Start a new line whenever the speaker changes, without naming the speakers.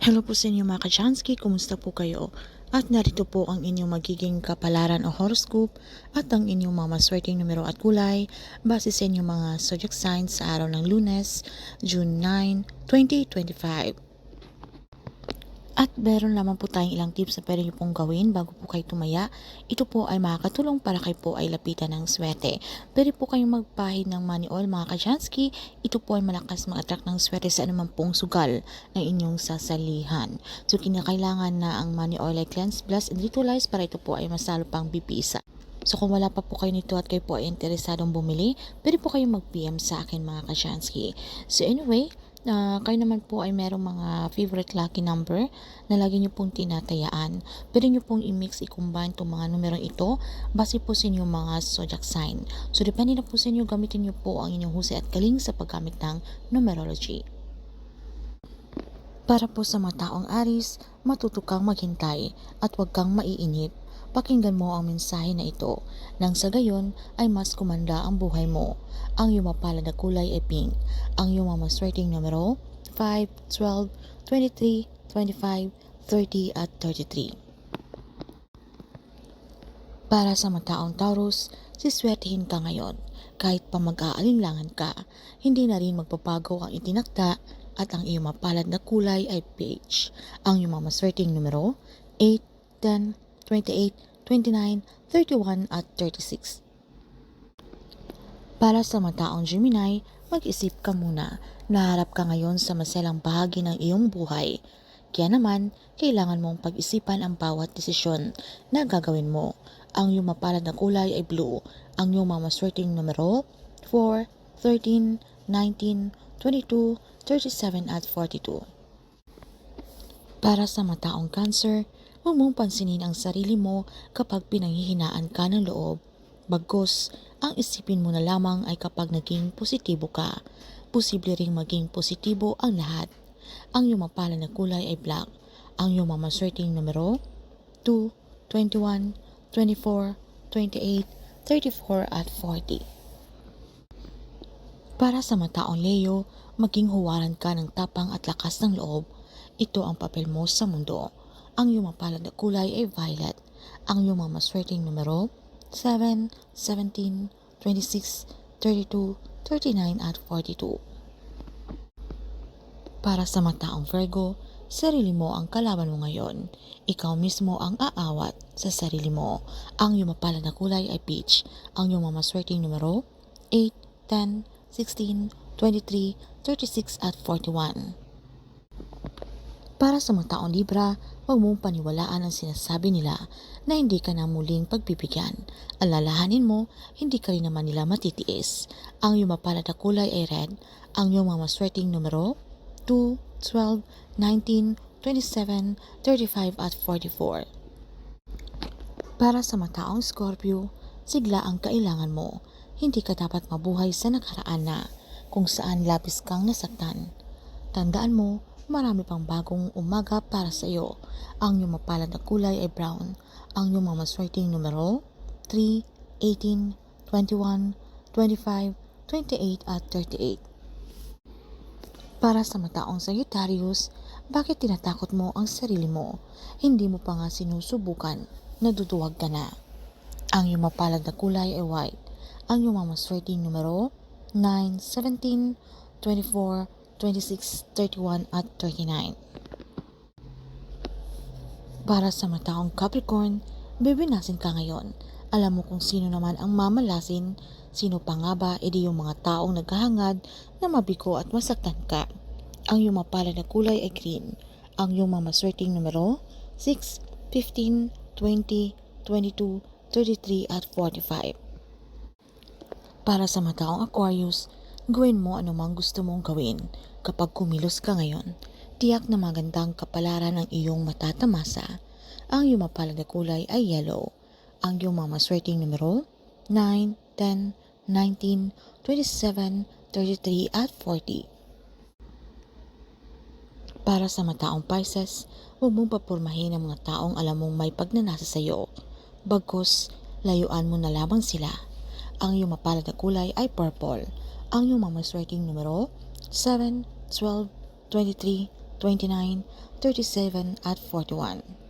Hello po sa inyo mga kachansky, kumusta po kayo? At narito po ang inyong magiging kapalaran o horoscope at ang inyong mga maswerteng numero at kulay base sa inyong mga zodiac signs sa araw ng lunes, June 9, 2025. At meron lamang po tayong ilang tips na pwede nyo pong gawin bago po kayo tumaya. Ito po ay makakatulong para kayo po ay lapitan ng swerte. Pwede po kayong magpahid ng money oil mga kajansky. Ito po ay malakas mag-attract ng swerte sa anumang pong sugal ng inyong sasalihan. So kinakailangan na ang money oil ay cleanse, bless, and ritualize para ito po ay masalo pang bibisa. So kung wala pa po kayo nito at kayo po ay interesadong bumili, pwede po kayong mag-PM sa akin mga kajansky. So anyway, na kayo naman po ay merong mga favorite lucky number na lagi nyo pong tinatayaan. Pwede nyo pong i-mix, i-combine itong mga numerong ito base po sa inyong mga zodiac sign. So depende na po sa inyo, gamitin nyo po ang inyong husay at galing sa paggamit ng numerology. Para po sa mga taong aris, matuto kang maghintay at huwag kang maiinip. Pakinggan mo ang mensahe na ito nang sa gayon ay mas kumanda ang buhay mo. Ang iyong mapalad na kulay ay pink. Ang iyong mga maswerteng numero 5, 12, 23, 25, 30 at 33. Para sa mataong Taurus, siswertihin ka ngayon. Kahit pa mag-aalinlangan ka, hindi na rin magpapago ang itinakda at ang iyong mapalad na kulay ay peach. Ang iyong mga maswerteng numero 8, 10, 28, 29, 31 at 36. Para sa mataong Gemini, mag-isip ka muna. Naharap ka ngayon sa maselang bahagi ng iyong buhay. Kaya naman, kailangan mong pag-isipan ang bawat desisyon na gagawin mo. Ang iyong mapalad na kulay ay blue. Ang iyong mga maswerteng numero 4, 13, 19, 22, 37 at 42. Para sa mataong cancer, huwag mong pansinin ang sarili mo kapag pinanghihinaan ka ng loob. Bagkus, ang isipin mo na lamang ay kapag naging positibo ka. Posible ring maging positibo ang lahat. Ang iyong mapala na kulay ay black. Ang iyong mamaswerteng numero 2, 21, 24, 28, 34 at 40. Para sa mataong Leo, maging huwaran ka ng tapang at lakas ng loob. Ito ang papel mo sa mundo. Ang iyong mapalad na kulay ay violet. Ang iyong mga maswerteng numero 7, 17, 26, 32, 39 at 42. Para sa mataong Virgo, sarili mo ang kalaban mo ngayon. Ikaw mismo ang aawat sa sarili mo. Ang iyong mapalad na kulay ay peach. Ang iyong mga maswerteng numero 8, 10, 16, 23, 36 at 41. Para sa mga taong Libra, huwag mong paniwalaan ang sinasabi nila na hindi ka na muling pagbibigyan. Alalahanin mo, hindi ka rin naman nila matitiis. Ang iyong mapalad na kulay ay red. Ang iyong mga maswerteng numero 2, 12, 19, 27, 35 at 44. Para sa mataong Scorpio, sigla ang kailangan mo. Hindi ka dapat mabuhay sa nakaraan na kung saan labis kang nasaktan. Tandaan mo, marami pang bagong umaga para sa iyo. Ang iyong mapalad na kulay ay brown. Ang iyong mga maswerteng numero 3, 18, 21, 25, 28 at 38. Para sa mataong Sagittarius, bakit tinatakot mo ang sarili mo? Hindi mo pa nga sinusubukan, naduduwag ka na. Ang iyong mapalad na kulay ay white. Ang iyong mga maswerteng numero 9, 17, 24, 26, 31 at 39. Para sa mataong Capricorn, bibinasin ka ngayon. Alam mo kung sino naman ang mamalasin, sino pa nga ba edi yung mga taong naghahangad na mabigo at masaktan ka. Ang iyong mapalad na kulay ay green. Ang iyong mga maswerteng numero 6, 15, 20, 22, 33 at 45. Para sa mataong Aquarius, gawin mo anumang gusto mong gawin. Kapag kumilos ka ngayon, tiyak na magandang kapalaran ang iyong matatamasa. Ang iyong mapalad na kulay ay yellow. Ang iyong mga maswerteng numero 9, 10, 19, 27, 33 at 40. Para sa mataong Pisces, huwag mong papurmahin ang mga taong alam mong may pagnanasa sa iyo. Bagkus, layuan mo na lamang sila. Ang iyong mapalad na kulay ay purple. Ang iyong mga maswerteng numero 7, 12, 23, 29, 37 at 41.